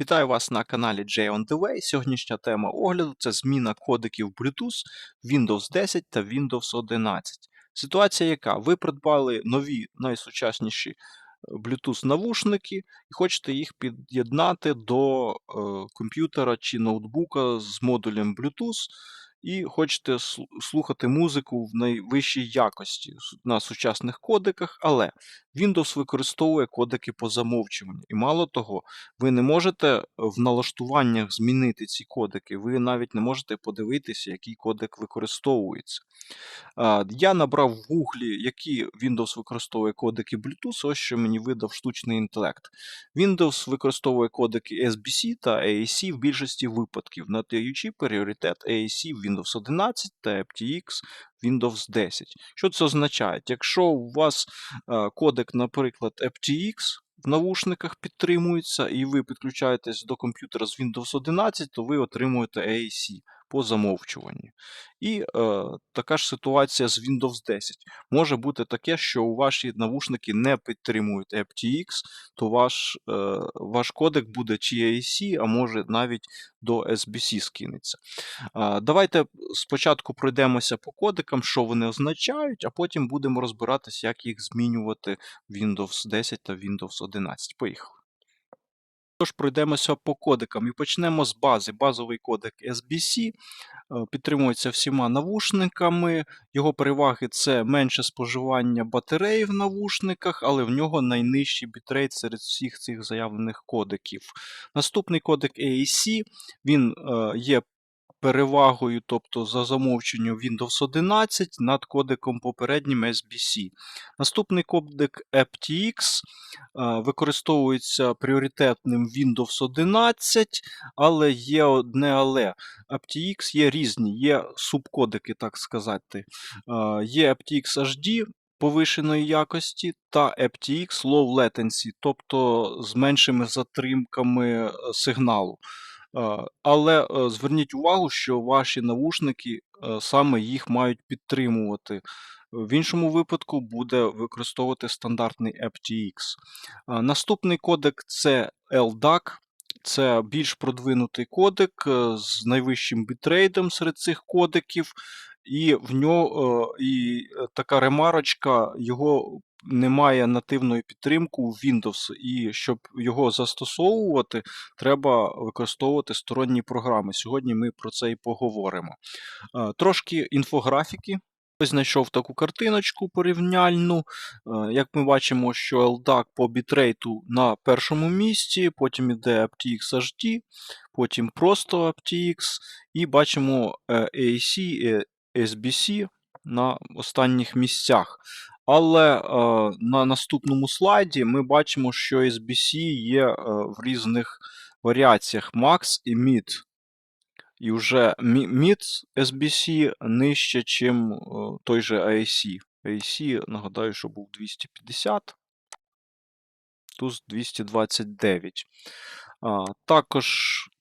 Вітаю вас на каналі Jay on the Way. Сьогоднішня тема огляду це зміна кодеків Bluetooth Windows 10 та Windows 11. Ситуація яка? Ви придбали нові найсучасніші е, Bluetooth навушники і хочете їх під'єднати до е, комп'ютера чи ноутбука з модулем Bluetooth, і хочете слу- слухати музику в найвищій якості на сучасних кодеках, але Windows використовує кодеки по замовчуванню. І мало того, ви не можете в налаштуваннях змінити ці кодеки, ви навіть не можете подивитися, який кодек використовується. Я набрав в гуглі, які Windows використовує кодеки Bluetooth, ось що мені видав штучний інтелект. Windows використовує кодеки SBC та AAC в більшості випадків, надаючи пріоритет AAC в Windows 11 та в Windows 10. Що це означає? Якщо у вас е, кодек, наприклад, FTX в навушниках підтримується, і ви підключаєтесь до комп'ютера з Windows 11, то ви отримуєте AAC по замовчуванню. І е, така ж ситуація з Windows 10. Може бути таке, що у ваші навушники не підтримують aptX, то ваш, е, ваш кодек буде чи AAC, а може навіть до SBC скинеться. А, Давайте спочатку пройдемося по кодекам, що вони означають, а потім будемо розбиратися, як їх змінювати в Windows 10 та Windows 11. Поїхали. Тож пройдемося по кодекам і почнемо з бази. Базовий кодек SBC е, підтримується всіма навушниками. Його переваги це менше споживання батареї в навушниках, але в нього найнижчий бітрейт серед всіх цих заявлених кодеків. Наступний кодек AAC, він е, є перевагою, тобто за замовченням Windows 11 над кодеком попереднім SBC. Наступний кодек aptX е, використовується пріоритетним Windows 11, але є одне але. aptX є різні, є субкодики, так сказати. Е, Є aptX HD повишеної якості та aptX Low Latency, тобто з меншими затримками е, сигналу. Але е, зверніть увагу, що ваші навушники е, саме їх мають підтримувати. В іншому випадку буде використовувати стандартний aptX. Наступний кодек це LDAC. Це більш продвинутий кодек е, з найвищим бітрейдом серед цих кодеків, і в нього е, і е, така ремарочка, його немає нативної підтримки у Windows, і щоб його застосовувати, треба використовувати сторонні програми. Сьогодні ми про це і поговоримо. Е, Трошки інфографіки. Ось знайшов таку картиночку порівняльну. Як ми бачимо, що LDAC по бітрейту на першому місці, потім іде aptX HD, потім просто aptX, і бачимо і SBC на останніх місцях. Але е, на наступному слайді ми бачимо, що SBC є е, в різних варіаціях Max і Mid. І вже Mid SBC нижче, ніж той же AAC. AAC, нагадаю, що був 250, тут 229. А, також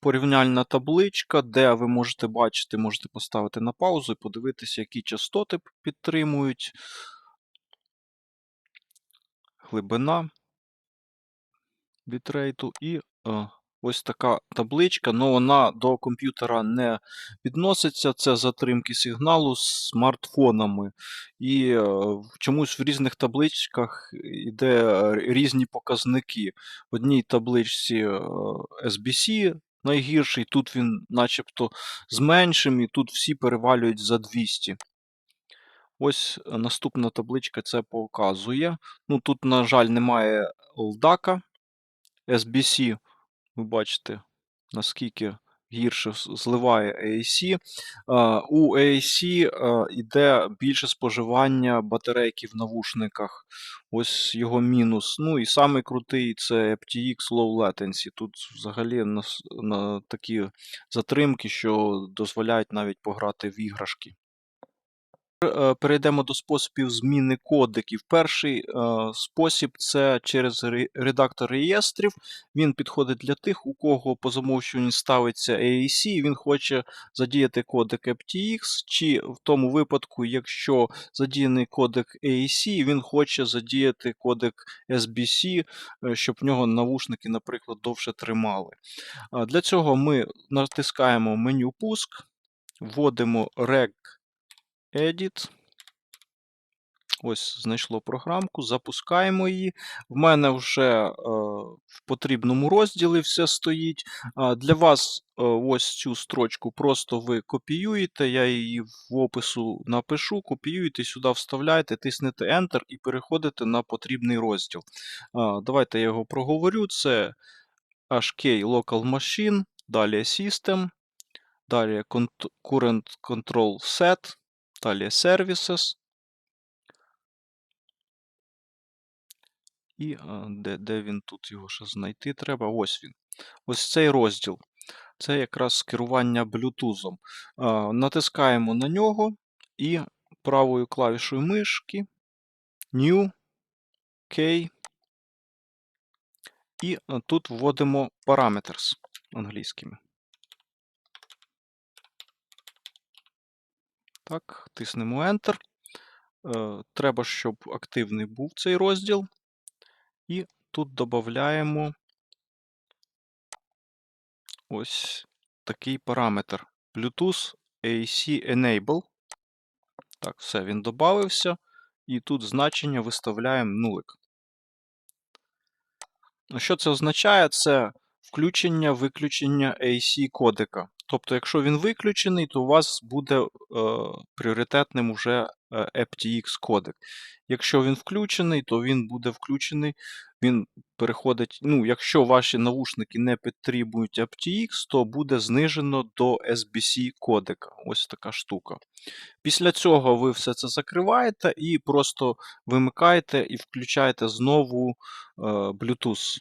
порівняльна табличка, де ви можете бачити, можете поставити на паузу і подивитися, які частоти підтримують. Глибина бітрейту і е, ось така табличка, але вона до комп'ютера не відноситься. Це затримки сигналу з смартфонами. І е, чомусь в різних табличках йде е, різні показники. В одній табличці е, SBC найгірший, тут він начебто з і тут всі перевалюють за 200. Ось наступна табличка це показує. Ну, тут, на жаль, немає LDAC. SBC, ви бачите, наскільки гірше зливає AAC. У AAC а, йде більше споживання батарейки в навушниках. Ось його мінус. Ну і самий крутий це aptX Low Latency. Тут взагалі на, на такі затримки, що дозволяють навіть пограти в іграшки. Е, Перейдемо до способів зміни кодеків. Перший е, спосіб це через редактор реєстрів. Він підходить для тих, у кого по замовчуванню ставиться AAC, і він хоче задіяти кодек FTX, чи в тому випадку, якщо задіяний кодек AAC, він хоче задіяти кодек SBC, е, щоб в нього навушники, наприклад, довше тримали. Для цього ми натискаємо меню пуск, вводимо reg edit. Ось знайшло програмку, запускаємо її. В мене вже е, в потрібному розділі все стоїть. А для вас е, ось цю строчку просто ви копіюєте. Я її в опису напишу, копіюєте, сюди вставляєте, тиснете Enter і переходите на потрібний розділ. А, давайте я його проговорю. Це HK Local Machine, далі System, далі Current Control Set, далі Services. І де, де він тут його ще знайти треба? Ось він. Ось цей розділ. Це якраз керування Bluetooth. Натискаємо на нього і правою клавішою мишки New, K. І тут вводимо Parameters англійськими. Так, тиснемо Enter. Е, Треба, щоб активний був цей розділ. І тут додаємо ось такий параметр Bluetooth AC Enable. Так, все, він додався. І тут значення виставляємо нулик. Ну, Що це означає? Це включення-виключення AC кодека. Тобто, якщо він виключений, то у вас буде е, пріоритетним уже е, FTX кодек. Якщо він включений, то він буде включений. Він переходить. Ну, якщо ваші навушники не підтримують FTX, то буде знижено до SBC кодека. Ось така штука. Після цього ви все це закриваєте і просто вимикаєте і включаєте знову е, Bluetooth.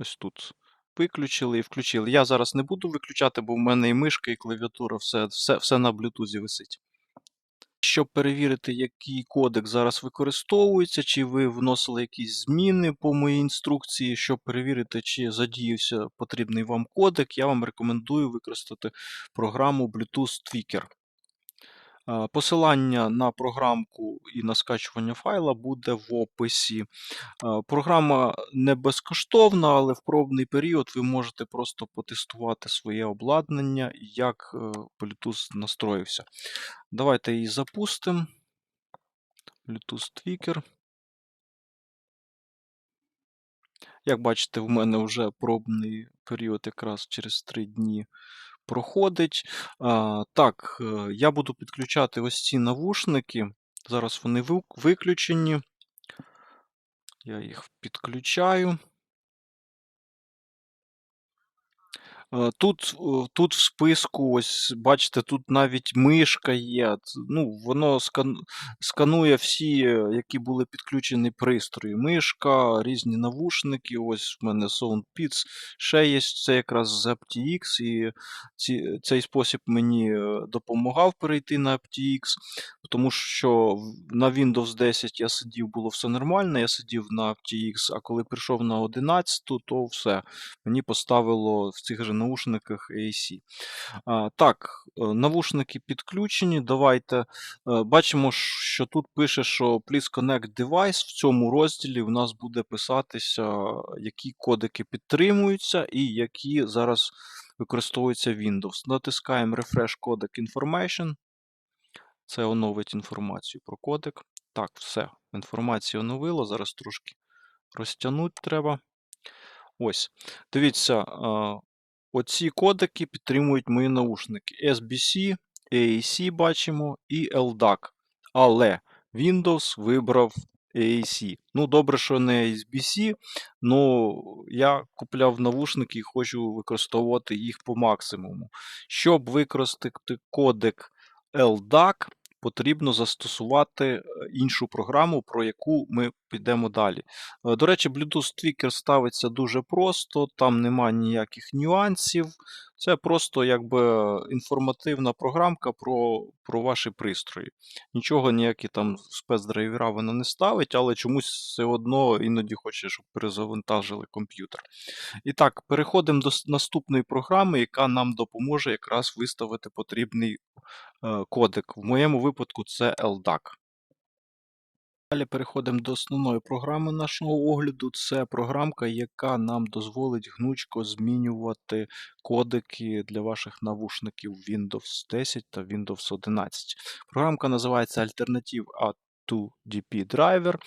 Ось тут. Виключили і включили. Я зараз не буду виключати, бо в мене і мишка, і клавіатура, все, все, все на Bluetooth висить. Щоб перевірити, який кодек зараз використовується, чи ви вносили якісь зміни по моїй інструкції, щоб перевірити, чи задіявся потрібний вам кодек, я вам рекомендую використати програму Bluetooth Tweaker. Посилання на програмку і на скачування файла буде в описі. Програма не безкоштовна, але в пробний період ви можете просто потестувати своє обладнання, як е, Bluetooth настроївся. Давайте її запустимо. Bluetooth Tweaker. Як бачите, в мене вже пробний період якраз через 3 дні проходить. Так, е, я буду підключати ось ці навушники. Зараз вони виключені. Я їх підключаю. Е, Тут, е, тут в списку, ось бачите, тут навіть мишка є. Ну, воно сканує всі, е, які були підключені пристрої. Мишка, різні навушники. Ось в мене SoundPits. Ще є це якраз з aptX, і ці, цей спосіб мені е, допомагав перейти на aptX, тому що на Windows 10 я сидів, було все нормально, я сидів на aptX, а коли прийшов на 11, то все. Мені поставило в цих же наушниках AC. Так, е, навушники підключені. Давайте е, бачимо, що тут пише, що Please connect device. В цьому розділі в нас буде писатися, які кодеки підтримуються і які зараз використовуються Windows. Натискаємо Refresh Codec Information. Це оновить інформацію про кодек. Так, все. Інформацію оновило. Зараз трошки розтягнути треба. Ось. Дивіться, а, оці кодеки підтримують мої наушники. SBC, AAC бачимо і LDAC. Але Windows вибрав AAC. Ну, добре, що не SBC, але я купляв навушники і хочу використовувати їх по максимуму. Щоб використати кодек LDAC, потрібно застосувати е, іншу програму, про яку ми підемо далі. Е, До речі, Bluetooth Tweaker ставиться дуже просто, там нема ніяких нюансів. Це просто якби інформативна програмка про, про ваші пристрої. Нічого, ніякі там спецдрайвера вона не ставить, але чомусь все одно іноді хоче, щоб перезавантажили комп'ютер. І так, переходимо до наступної програми, яка нам допоможе якраз виставити потрібний е, кодек. В моєму випадку це LDAC. Далі переходимо до основної програми нашого огляду. Це програмка, яка нам дозволить гнучко змінювати кодики для ваших навушників Windows 10 та Windows 11. Програмка називається Alternative AD 2DP драйвер. Е,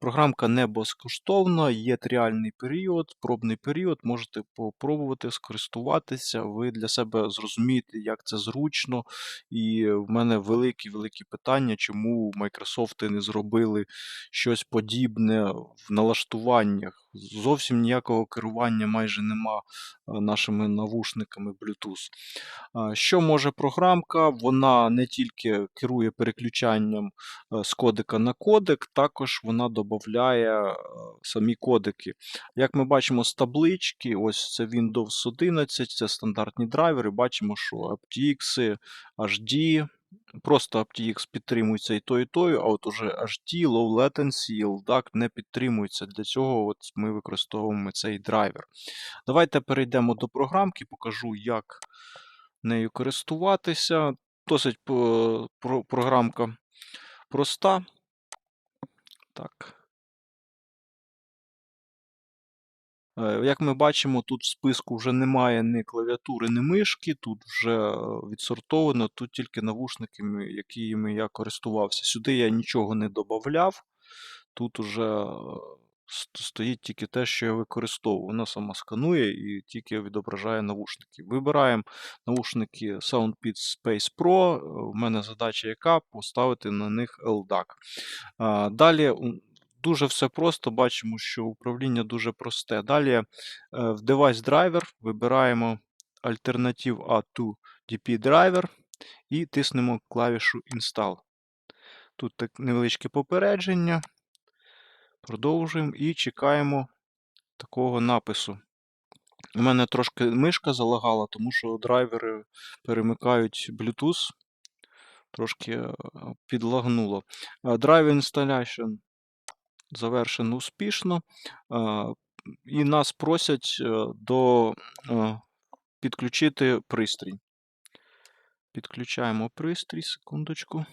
програмка не безкоштовна, є тріальний період, пробний період, можете попробувати скористуватися, ви для себе зрозумієте, як це зручно. І в мене великі-великі питання, чому Microsoft не зробили щось подібне в налаштуваннях. Зовсім ніякого керування майже нема е, нашими навушниками Bluetooth. Що може програмка? Вона не тільки керує переключанням е, з кодека на кодек, також вона додає самі кодеки. Як ми бачимо з таблички, ось це Windows 11, це стандартні драйвери. Бачимо, що aptX, HD, просто aptX підтримується і то, і тою, а от уже HD, Low Latency, LDAC не підтримується. Для цього от ми використовуємо цей драйвер. Давайте перейдемо до програмки, покажу, як нею користуватися. Досить програмка проста. Так. Як ми бачимо, тут в списку вже немає ні клавіатури, ні мишки, тут вже е, відсортовано, тут тільки навушники, якими я користувався. Сюди я нічого не додавав. Тут уже е, стоїть тільки те, що я використовую. Вона сама сканує і тільки відображає навушники. Вибираємо навушники SoundPeats Space Pro. Е, У мене задача яка? Поставити на них LDAC. Далі дуже все просто. Бачимо, що управління дуже просте. Далі е, в Device Driver вибираємо Alternative A2 DP Driver і тиснемо клавішу Install. Тут так невеличке попередження. Продовжуємо і чекаємо такого напису. У мене трошки мишка залагала, тому що драйвери перемикають Bluetooth. Трошки е, підлагнуло. Е, Drive Installation завершено успішно. І нас просять е, до е, підключити пристрій. Підключаємо пристрій, секундочку.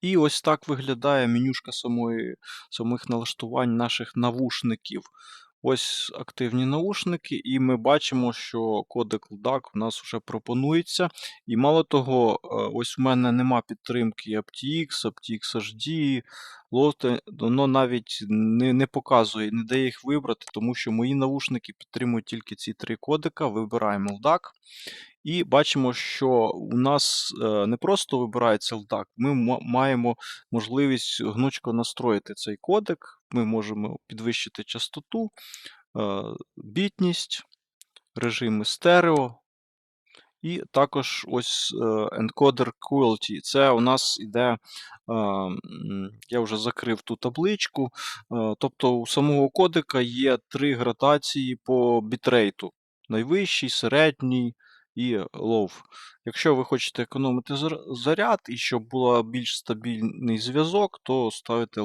І ось так виглядає менюшка самої, самих налаштувань наших навушників. Ось активні наушники, і ми бачимо, що кодек LDAC в нас вже пропонується. І мало того, е, ось у мене нема підтримки aptX, aptX HD, Lotte, воно навіть не, не показує, не дає їх вибрати, тому що мої навушники підтримують тільки ці три кодека. Вибираємо LDAC. І бачимо, що у нас е, не просто вибирається LDAC, ми маємо можливість гнучко настроїти цей кодек. Ми можемо підвищити частоту, е, бітність, режими стерео. І також ось е, encoder quality. Це у нас іде, е, я вже закрив ту табличку. е, Тобто у самого кодека є три градації по бітрейту: найвищий, середній і low. Якщо ви хочете економити заряд і щоб був більш стабільний зв'язок, то ставите. Е,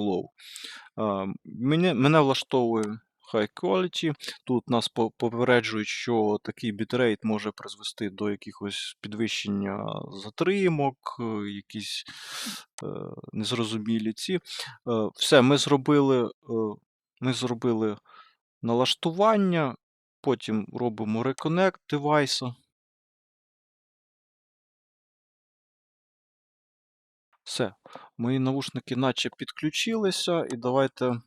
Мене, мене влаштовує High Quality. Тут нас попереджують, що такий бітрейт може призвести до якихось підвищення затримок, е, якісь е, незрозумілі ці. Е, Все, ми зробили, е, ми зробили налаштування, потім робимо Reconnect девайса. Все, мої навушники наче підключилися, і давайте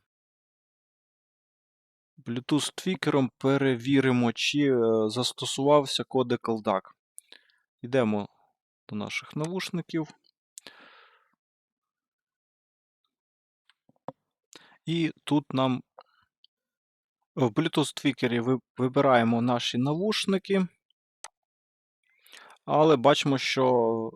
Bluetooth твікером перевіримо, чи е, застосувався кодек LDAC. Йдемо до наших навушників. І тут нам в Bluetooth твікері вибираємо наші навушники, але бачимо, що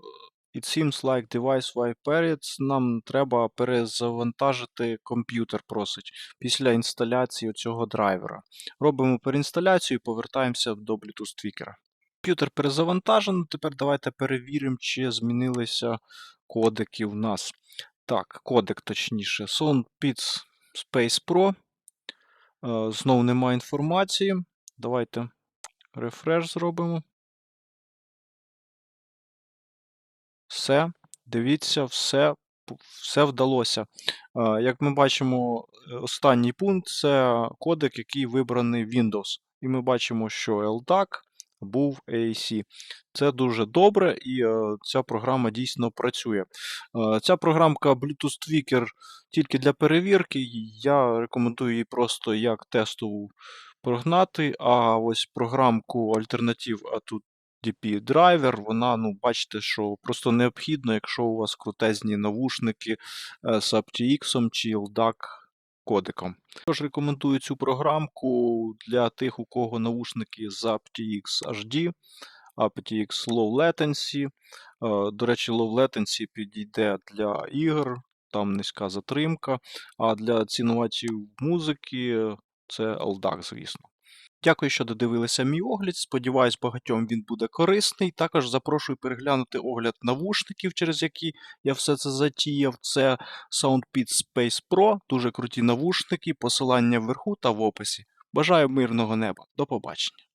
It seems like device wipe periods. Нам треба перезавантажити комп'ютер, просить, після інсталяції цього драйвера. Робимо переінсталяцію і повертаємося до Bluetooth твікера. Комп'ютер перезавантажено. Тепер давайте перевіримо, чи змінилися кодеки в нас. Так, кодек точніше. SoundPits Space Pro. Е, Знову немає інформації. Давайте рефреш зробимо. Все, дивіться, все, все вдалося. Е, Як ми бачимо, е, останній пункт це кодек, який вибраний Windows. І ми бачимо, що LDAC був AAC. Це дуже добре, і е, ця програма дійсно працює. Ця програмка Bluetooth Tweaker тільки для перевірки. Я рекомендую її просто як тестову прогнати. А ось програмку альтернатив Atut DP драйвер, вона, ну, бачите, що просто необхідно, якщо у вас крутезні навушники е, з aptX чи LDAC кодеком. Також рекомендую цю програмку для тих, у кого навушники з aptX HD, aptX Low Latency. Е, До речі, Low Latency підійде для ігор, там низька затримка, а для цінувачів музики це LDAC, звісно. Дякую, що додивилися мій огляд. Сподіваюсь, багатьом він буде корисний. Також запрошую переглянути огляд навушників, через які я все це затіяв. Це SoundPit Space Pro, дуже круті навушники, посилання вверху та в описі. Бажаю мирного неба. До побачення.